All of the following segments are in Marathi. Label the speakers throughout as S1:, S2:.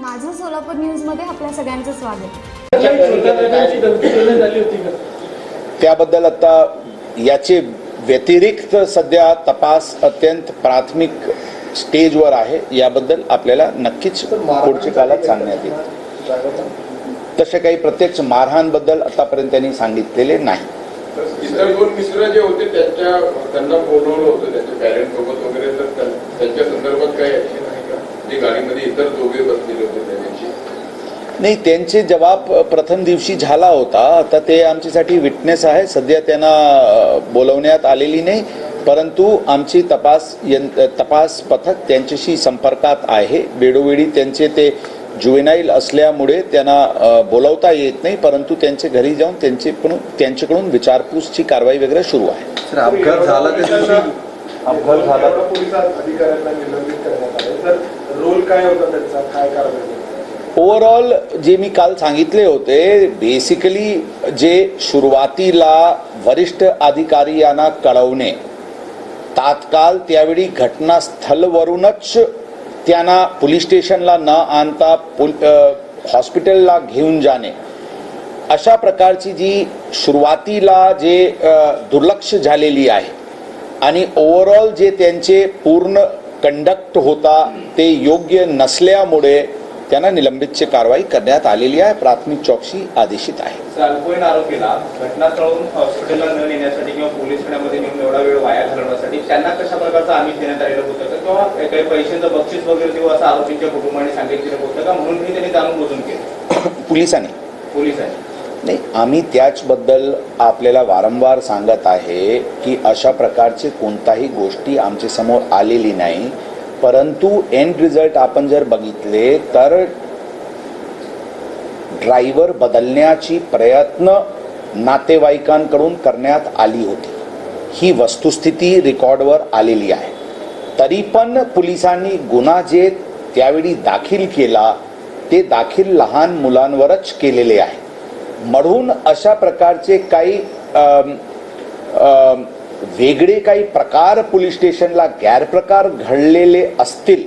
S1: माझं सोलापूर न्यूजमध्ये आपल्या सगळ्यांचं स्वागत.
S2: त्याबद्दल आता याचे व्यतिरिक्त सध्या तपास अत्यंत प्राथमिक स्टेजवर आहे. याबद्दल आपल्याला नक्कीच पुढच्या काळात सांगण्यात येईल. तसे काही प्रत्यक्ष मारहाणबद्दल आतापर्यंत त्यांनी सांगितलेले नाही.
S3: इतर दोन मित्र जे होते त्यांच्या त्यांना बोलवलं होतं. त्यांच्या पॅरेंट सोबत वगैरे तर त्यां- त्यांच्या संदर्भात काही ऍक्शन आहे? का जे गाडीमध्ये इतर दोघे बसलेले होते त्यांची
S2: नाही त्यांचे जबाब प्रथम दिवशी झाला होता. आता ते आमच्यासाठी विटनेस आहे. सध्या त्यांना बोलवण्यात आलेली नाही. परंतु आमची तपास यं- तपास पथक त्यांच्याशी संपर्कात आहे. वेळोवेळी त्यांचे ते जुवेनाईल असल्यामुळे त्यांना बोलवता येत नाही. परंतु त्यांचे घरी जाऊन त्यांचे पण त्यांच्याकडून विचारपूसची कारवाई वगैरे सुरू आहे.
S4: सर अपघात झाला
S2: अपघात झाला.
S5: रोल काय होता त्यांचा? काय कारवाई
S2: ओव्हरऑल जे मी काल सांगितले होते बेसिकली जे सुरुवातीला वरिष्ठ अधिकारी यांना कळवणे तात्काळ त्यावेळी घटनास्थलवरूनच त्यांना पोलीस स्टेशनला न आणता हॉस्पिटलला घेऊन जाणे. अशा प्रकारची जी सुरुवातीला जे दुर्लक्ष झालेली आहे आणि ओव्हरऑल जे त्यांचे पूर्ण कंडक्ट होता ते योग्य नसल्यामुळे त्यांना निलंबितची कारवाई करण्यात आलेली आहे. प्राथमिक चौकशी आदेशित आहे.
S6: आरोपीला हॉस्पिटलला न नेण्यासाठी किंवा पोलीस ठाण्यामध्ये नेऊन एवढा वेळ वाया घालवण्यासाठी त्यांना कशा प्रकारचं आमिष देण्यात आलेलं होतं किंवा काही पैशांचं बक्षीस वगैरे देऊ असं आरोपींच्या कुटुंबाने सांगितलेलं होतं का? म्हणून हे त्यांनी जाणून बुजून केलं.
S2: पोलिसांनी.
S6: पोलिसांनी.
S2: नाही आम्ही त्याचबद्दल आपल्याला वारंवार सांगत आहे की अशा प्रकारचे कोणताही गोष्टी आमच्यासमोर आलेली नाही. परंतु एंड रिझल्ट आपण जर बघितले तर ड्रायव्हर बदलण्याची प्रयत्न नातेवाईकांकडून करण्यात आली होती. ही वस्तुस्थिती रेकॉर्डवर आलेली आहे. तरी पण पोलिसांनी गुन्हा जे त्यावेळी दाखील केला ते दाखील लहान मुलांवरच केलेले आहे. म्हणून अशा प्रकारचे काही वेगळे काही प्रकार पोलीस स्टेशनला गैरप्रकार घडलेले असतील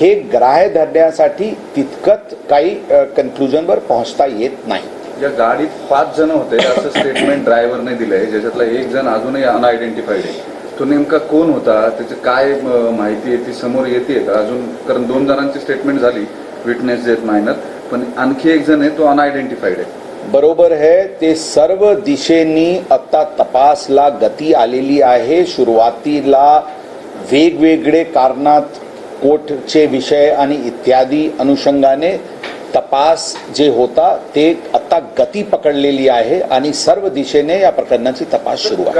S2: हे ग्राह्य धरण्यासाठी तितकत काही कन्क्लुजनवर पोहोचता येत नाही.
S4: या गाडीत पाच जण होते असं स्टेटमेंट ड्रायव्हरने दिलंय ज्याच्यातला एक जण अजूनही अनआयडेंटिफाईड आहे. तो नेमका कोण होता त्याची काय माहिती आहे ती समोर येते का अजून कारण दोन जणांची स्टेटमेंट झाली विटनेस देत मायनर पण आणखी एक जण आहे तो अनआयडेंटिफाईड आहे.
S2: बरोबर है ते सर्व दिशेनी आता तपासला गती आलेली आहे. सुरुवातीला वेगवेगळे कारणात कोर्टचे विषय आणि इत्यादी अनुषंगाने तपास जे होता ते आता गती पकडलेली आहे आणि सर्व दिशेने या प्रकरणाची तपास सुरू आहे.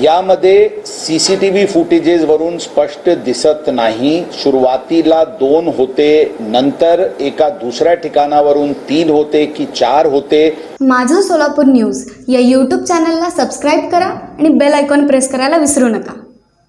S5: गाडीमध्ये सी
S2: सी टी व्ही फुटेजेसवरून स्पष्ट दिसत नाही. सुरुवातीला दोन होते नंतर एका दुसऱ्या ठिकाणावरून तीन होते की चार होते.
S1: माझं सोलापूर न्यूज या यूट्यूब चॅनलला सबस्क्राईब करा आणि बेल आयकॉन प्रेस करायला विसरू नका.